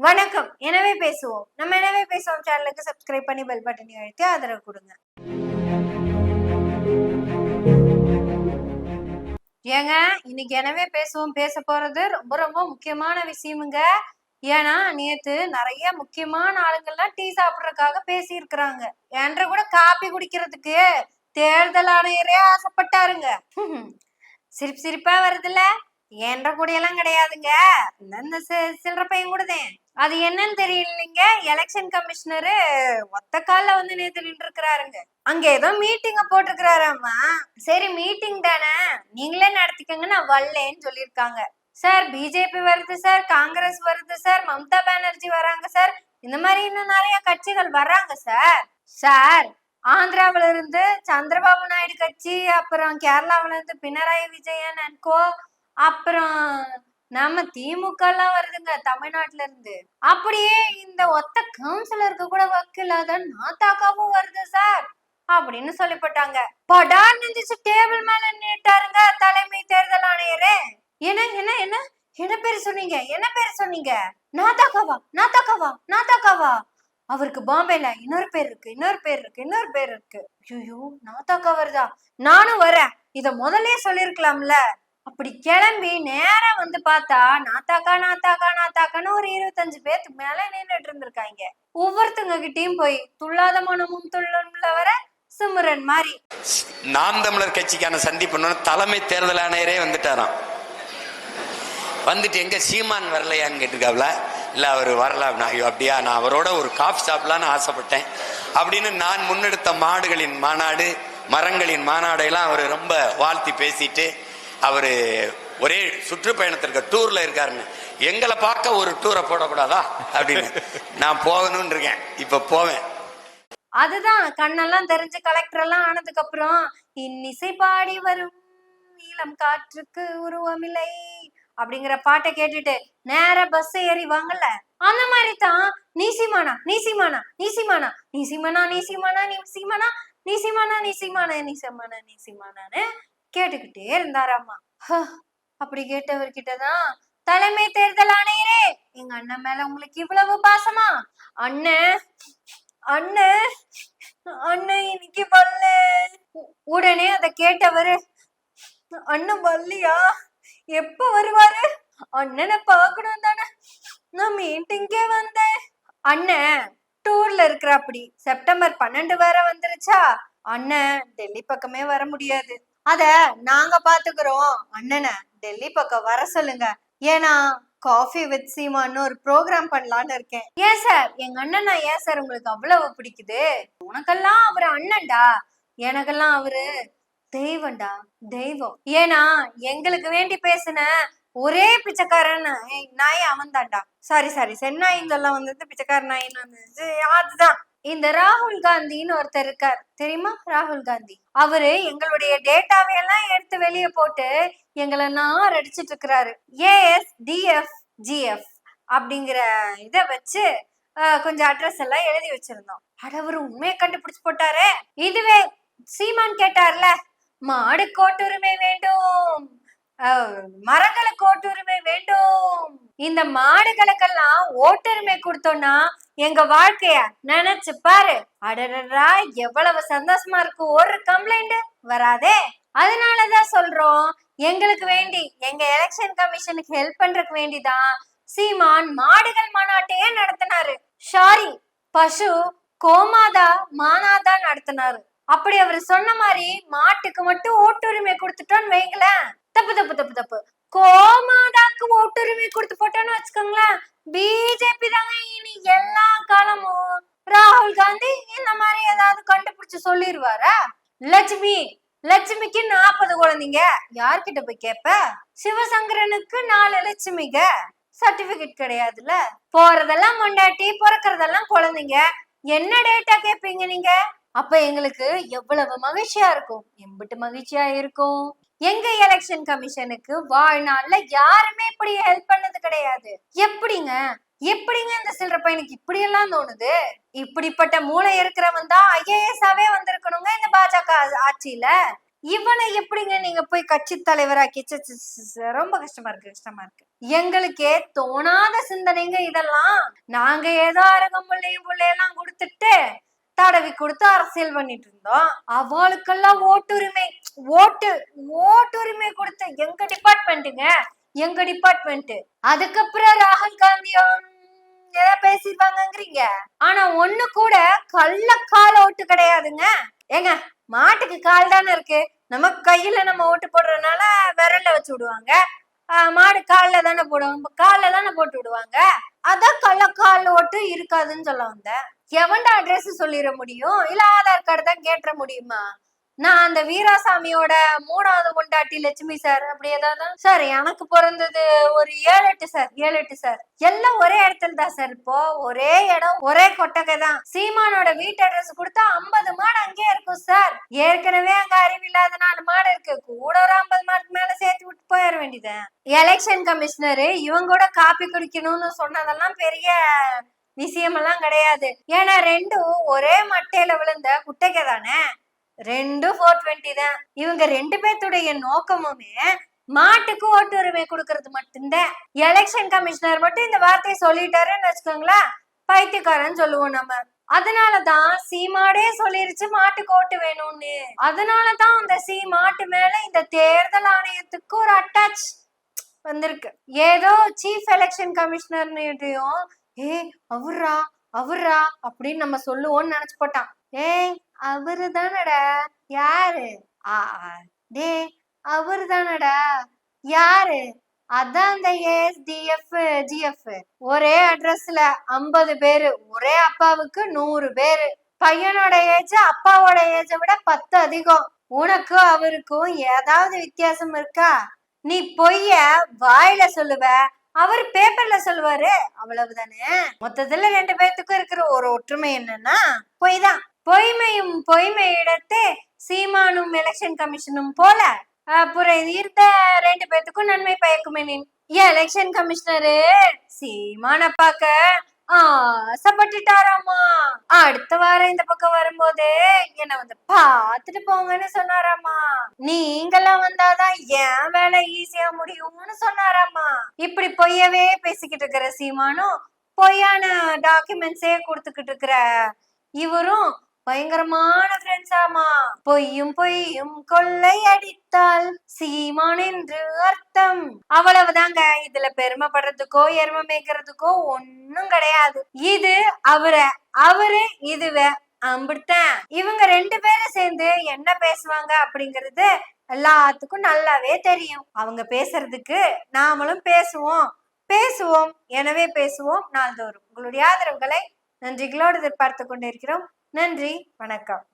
வணக்கம். எனவே பேசுவோம். நம்ம எனவே பேசுவோம். சேனலுக்கு சப்ஸ்கிரைப் பண்ணி பெல் பட்டனை அழுத்தி ஆதரவு கொடுங்க. ஏங்க இன்னைக்கு எனவே பேசுவோம். பேச போறது ரொம்ப ரொம்ப முக்கியமான விஷயமுங்க. ஏன்னா நேத்து நிறைய முக்கியமான ஆளுங்கள்லாம் டீ சாப்பிடுறதுக்காக பேசி இருக்கிறாங்க என்ற கூட காப்பி குடிக்கிறதுக்கு தேர்தல் ஆணையரே ஆசைப்பட்டாருங்க. சிரிப்பு சிரிப்பா வருதுல்ல? என்ற கூடியெல்லாம் கிடையாதுங்க. இந்த சி- சில்லற பையன் கூடதேன் அது என்னன்னு தெரியலீங்க எலெக்ஷன் கமிஷனரு ஒத்த காலில் வந்து நேற்று நின்று இருக்கிறாருங்க அங்க ஏதோ மீட்டிங்க போட்டிருக்கிறாராமா? சரி மீட்டிங் தானே. நீங்களே நடத்திக்கங்க நான் வரலேன்னு சொல்லியிருக்காங்க. சார் பிஜேபி வருது சார் காங்கிரஸ் வருது சார் மம்தா பானர்ஜி வராங்க சார். இந்த மாதிரி இன்னும் நிறைய கட்சிகள் வர்றாங்க சார். சார் ஆந்திராவில இருந்து சந்திரபாபு நாயுடு கட்சி அப்புறம் கேரளாவில இருந்து பினராயி விஜயன் அன்கோ அப்புறம் நம்ம திமுக எல்லாம் வருதுங்க தமிழ்நாட்டுல இருந்து. அப்படியே இந்த ஒத்த கவுன்சிலருக்கு கூட வக்கில்லாத நாத்தாக்காவும் வருது சார் அப்படின்னு சொல்லிப்பட்டாங்க. படார் நெஞ்சிச்சு டேபிள் மேல நின்னுட்டாருங்க தலைமை தேர்தல் ஆணையரே. என்ன என்ன என்ன? என்ன பேர் சொன்னீங்க? என்ன பேர் சொன்னீங்க? நாத்தாக்காவா நாத்தாக்காவா நாத்தாக்காவா அவருக்கு பாம்பேல இன்னொரு பேர் இருக்கு இன்னொரு பேர் இருக்கு இன்னொரு பேர் இருக்கு. ஐயோ நாத்தாக்கா வருதா? நானும் வரேன். இத முதலே சொல்லிருக்கலாம்ல அப்படி கிளம்பி நேரம் வந்து பார்த்தா நாத்தாக்கா நாத்தாக்கா நாத்தாக்கான்னு ஒரு இருபத்தஞ்சு பேத்துக்கு மேல நின்றுட்டு இருந்திருக்காங்க. ஒவ்வொருத்தங்க கிட்டயும் போய் துள்ளாத மனமும் துள்ளும்ல வர சிம்ரன் மாதிரி. நாம் தமிழர் கட்சிக்கான சந்திப்பு தலைமை தேர்தல் ஆணையரே வந்துட்டாராம். வந்துட்டு எங்க சீமான் வரலையான்னு கேட்டிருக்காப்ல? இல்ல அவர் வரல நான் அப்படியா நான் அவரோட ஒரு காஃபி சாப்பிடலான்னு ஆசைப்பட்டேன். அப்படின்னு நான் முன்னெடுத்த மாடுகளின் மாநாடு மரங்களின் மாநாடையெல்லாம் அவர் ரொம்ப வாழ்த்தி பேசிட்டு அவர் ஒரே சுற்றுப்பயணத்திற்கு டூர்ல இருக்காருன்னு. எங்களை பார்க்க ஒரு டூரை போடக்கூடாதா? அப்படின்னு. நான் போகணும்னு இருக்கேன் இப்ப போவேன். அதுதான். கண்ணெல்லாம் தெரிஞ்சு கலெக்டர் எல்லாம் ஆனதுக்கு அப்புறம் இன்னிசை பாடி வரும். நீளம் காற்றுக்கு உருவமில்லை. அப்படிங்கிற பாட்டை கேட்டுட்டு நேர பஸ் ஏறி வாங்கல. அந்த மாதிரி தான் நீசிமானா நீசிமானா நீசிமானா நீசிமானா நீசிமானா நீசிமானா நீசிமானா நீசிமானா நீசிமானா நீசிமானான்னு கேட்டுக்கிட்டே இருந்தாராமா ஹ, அப்படி கேட்டவர்கிட்ட தான் தலைமை தேர்தல் ஆணையரே எங்க அண்ணன் மேல உங்களுக்கு இவ்வளவு பாசமா? அண்ணன் அண்ணன் அண்ணன் இன்னைக்கு வரல. உடனே அத கேட்டவரு அண்ணன் பல்லியா எப்ப வருவாரு? அண்ணனை பார்க்கணும் தானே. நான் மீட்டிங்கே வந்தேன். அண்ணன் டூர்ல இருக்கிற அப்படி செப்டம்பர் பன்னெண்டு வேற வந்துருச்சா. அண்ணன் டெல்லி பக்கமே வர முடியாது. அத நாங்க பாத்துக்கிறோம். அண்ணனை டெல்லி பக்கம் வர சொல்லுங்க. ஏன்னா காஃபி வித் சீமான்னு ஒரு ப்ரோக்ராம் பண்ணலான்னு இருக்கேன். ஏன் சார் எங்க அண்ணனா ஏன் சார் உங்களுக்கு அவ்வளவு பிடிக்குது? உனக்கெல்லாம் அவரு அண்ணன்டா. எனக்கெல்லாம் அவரு தெய்வம்டா. தெய்வம். ஏன்னா எங்களுக்கு வேண்டி பேசின ஒரே பிச்சைக்காரன் நாய்- அவன் தான்டா சாரி சாரி சென்னாயிங்கெல்லாம் வந்தது பிச்சைக்காரன் நாயின்னு வந்தது. அதுதான். இந்த ராகுல் காந்தின்னு ஒருத்தர் இருக்கார். தெரியுமா? ராகுல் காந்தி. அவரு எங்களுடைய டேட்டாவை எல்லாம் எடுத்து வெளியே போட்டு எங்களை நார் அடிச்சிட்டு இருக்கிறாரு. ஏஎஸ் டிஎஃப் ஜிஎஃப் அப்படிங்கிற இதை வச்சு கொஞ்சம் அட்ரஸ் எல்லாம் எழுதி வச்சிருந்தோம். அடவர் உண்மையை கண்டுபிடிச்சு போட்டாரே. இதுவே சீமான் கேட்டார்ல மாடு கோட்டுரிமை வேண்டும். மரங்களுக்கு ஓட்டுரிமை வேண்டும். இந்த மாடுகளுக்கெல்லாம் ஓட்டுரிமை கொடுத்தோம்னா எங்க வாழ்க்கைய நினைச்சு பாரு. அடடடா எவ்வளவு சந்தோஷமா இருக்கு. ஒரு கம்ப்ளைண்ட் வராதே. அதனாலதான் சொல்றோம் எங்களுக்கு வேண்டி எங்க எலெக்ஷன் கமிஷனுக்கு ஹெல்ப் பண்றதுக்கு வேண்டிதான் சீமான் மாடுகள் மாநாட்டையே நடத்தினாரு. சாரி பசு கோமாதா மானாதா நடத்தினாரு. அப்படி அவர் சொன்ன மாதிரி மாட்டுக்கு மட்டும் ஓட்டுரிமை கொடுத்துட்டோன்னு வைங்களேன். தப்பு தப்பு தப்பு தப்பு. கோமாதாக்கு ஓட்டுரிமை கொடுத்து போட்டோன்னு வச்சுக்கோங்களேன். பிஜேபி தாங்க இனி எல்லா காலமும் ராகுல் காந்தி இந்த மாதிரி ஏதாவது கண்டுபிடிச்சு சொல்லிடுவாரா லட்சுமி லட்சுமிக்கு நாற்பது குழந்தைங்க. யார்கிட்ட போய் கேப்ப? சிவசங்கரனுக்கு நாலு லட்சுமிங்க சர்டிபிகேட் கிடையாதுல்ல? போறதெல்லாம் மொண்டாட்டி பிறக்கறதெல்லாம் குழந்தைங்க. என்ன டேட்டா கேப்பீங்க நீங்க? அப்ப எங்களுக்கு எவ்வளவு மகிழ்ச்சியா இருக்கும். எம்பிட்டு மகிழ்ச்சியா இருக்கும். எங்க எலெக்ஷன் கமிஷனுக்கு வாழ்நாள்ல யாருமே இப்படி ஹெல்ப் பண்ணது கிடையாது. எப்படிங்க? எப்படிங்க இந்த சில்லற பையனுக்கு இப்படி எல்லாம் தோணுது? இப்படிப்பட்ட மூளை இருக்கிறவன் தான் ஐஏஎஸ் ஆவே வந்திருக்கணுங்க இந்த பாஜக ஆட்சியில. இவனை எப்படிங்க நீங்க போய் கட்சி தலைவராக்கி ரொம்ப கஷ்டமா இருக்கு கஷ்டமா இருக்கு. எங்களுக்கே தோணாத சிந்தனைங்க இதெல்லாம். நாங்க ஏதோ அரகம் பிள்ளையும் பிள்ளையெல்லாம் கொடுத்துட்டு தடவி கொடுத்து அரசியல் பண்ணிட்டு இருந்தோம். அவளுக்கெல்லாம் ஓட்டுரிமை ஓட்டு ஓட்டுரிமை கொடுத்த எங்க டிபார்ட்மெண்ட்டுங்க எங்க டிபார்ட்மெண்ட் அதுக்கப்புறம் ராகுல் காந்தியும் ஏதோ பேசிருப்பாங்கங்கிறீங்க ஆனா ஒண்ணு கூட கள்ள கால் ஓட்டு கிடையாதுங்க. ஏங்க மாட்டுக்கு கால் தானே இருக்கு. நம்ம கையில நம்ம ஓட்டு போடுறதுனால விரல்ல வச்சு விடுவாங்க. மாடு கால்ல தானே போடுவாங்க காலில் தானே போட்டு விடுவாங்க? அதான் கள்ளக்கால் ஓட்டு இருக்காதுன்னு சொல்ல வந்தேன். எவன்டா அட்ரஸ் சொல்லிட முடியும்? இல்ல ஆதார் கார்டு தான் கேட்டுற முடியுமா? நான் அந்த வீராசாமியோட மூணாவது முண்டாட்டி லட்சுமி சார் அப்படி ஏதாவது சார் எனக்கு பிறந்தது ஒரு ஏழு எட்டு சார் ஏழு எட்டு சார். எல்லாம் ஒரே இடத்துல தான் சார் இப்போ. ஒரே இடம் ஒரே கொட்டகை தான். சீமானோட வீட்டு அட்ரஸ் கொடுத்தா ஐம்பது மாடு அங்கேயே இருக்கும் சார். ஏற்கனவே அங்க அறிவில்லாத நாலு மாடு இருக்கு. கூட ஒரு ஐம்பது மாடுக்கு மேல சேர்த்து விட்டு போயிட வேண்டியதான் எலெக்ஷன் கமிஷனரு இவங்க கூட காப்பி குடிக்கணும்னு சொன்னதெல்லாம் பெரிய விஷயமெல்லாம் கிடையாது. ஏன்னா ரெண்டும் ஒரே மட்டையில விழுந்த குட்டைக்கை தானே. ரெண்டும் ஃபோர் டுவெண்ட்டி தான். இவங்க ரெண்டு பேர்த்துடைய நோக்கமுமே மாட்டுக்கு ஓட்டு உரிமை கொடுக்கறது மட்டும்தான். எலெக்ஷன் கமிஷனர் மட்டும் இந்த வார்த்தையை சொல்லிட்டாருன்னு வச்சுக்கோங்களேன். பைத்தியக்காரன் சொல்லுவோம் நம்ம. அதனாலதான் சீமாடே சொல்லிருச்சு மாட்டுக்கு ஓட்டு வேணும்னு. அதனாலதான் அந்த சீ மாட்டு மேல இந்த தேர்தல் ஆணையத்துக்கு ஒரு அட்டாச் வந்திருக்கு. ஏதோ சீஃப் எலெக்ஷன் கமிஷனர்னுடையும் ஏ அவுர்ரா அவர்ரா அப்படின்னு நம்ம சொல்லுவோம்னு நினைச்சு போட்டான். ஏய் அவரு தானடா யாரு? ஆ டே அவரு தானடா யாரு? அதான் அந்த ஏஎஸ்டிஎஃப் ஜிஎஃப் ஒரே அட்ரஸ்ல ஐம்பது பேரு. ஒரே அப்பாவுக்கு நூறு பேரு. பையனோட ஏஜ் அப்பாவோட ஏஜை விட பத்து அதிகம். உனக்கும் அவருக்கும் ஏதாவது வித்தியாசம் இருக்கா? நீ பொய்ய வாயில சொல்லுவ. அவர் பேப்பர்ல சொல்லுவாரு. அவ்வளவுதானே? மொத்தத்துல ரெண்டு பேர்த்துக்கும் இருக்கிற ஒரு ஒற்றுமை என்னன்னா பொய் தான் பொய்மையும் பொய்மை இடத்தே சீமானும் எலெக்ஷன் கமிஷனும் போல அப்புறம் இருந்த ரெண்டு பேர்த்துக்கும் நன்மை பயக்குமெனின் எலெக்ஷன் கமிஷனரு சீமான பாக்க ஆசைப்பட்டுட்டாராமா? அடுத்த வாரம் இந்த பக்கம் வரும்போது என்ன வந்து பாத்துட்டு போங்கன்னு சொன்னாராமா. நீங்களாம் வந்தாதான் என் வேலை ஈஸியா முடியும்னு சொன்னாராமா. இப்படி பொய்யவே பேசிக்கிட்டு இருக்கிற சீமானும் பொய்யான டாக்குமெண்ட்ஸே கொடுத்துக்கிட்டு இருக்கிற இவரும் பயங்கரமான ஃப்ரெண்ட்ஸாமா பொய்யும் பொய்யும் கொள்ளை அடித்தால் சீமான் என்று அர்த்தம். அவ்வளவுதாங்க. இதுல பெருமைப்படுறதுக்கோ எருமை மேய்க்கிறதுக்கோ ஒண்ணும் கிடையாது. இது அவரை அவரு இதுவ அம்பிடுத்தேன் இவங்க ரெண்டு பேரும் சேர்ந்து என்ன பேசுவாங்க அப்படிங்கறது எல்லாத்துக்கும் நல்லாவே தெரியும். அவங்க பேசுறதுக்கு நாமளும் பேசுவோம். பேசுவோம். எனவே பேசுவோம் நாள்தோறும். உங்களுடைய ஆதரவுகளை நன்றிகளோடு எதிர்பார்த்து கொண்டிருக்கிறோம். நன்றி வணக்கம்.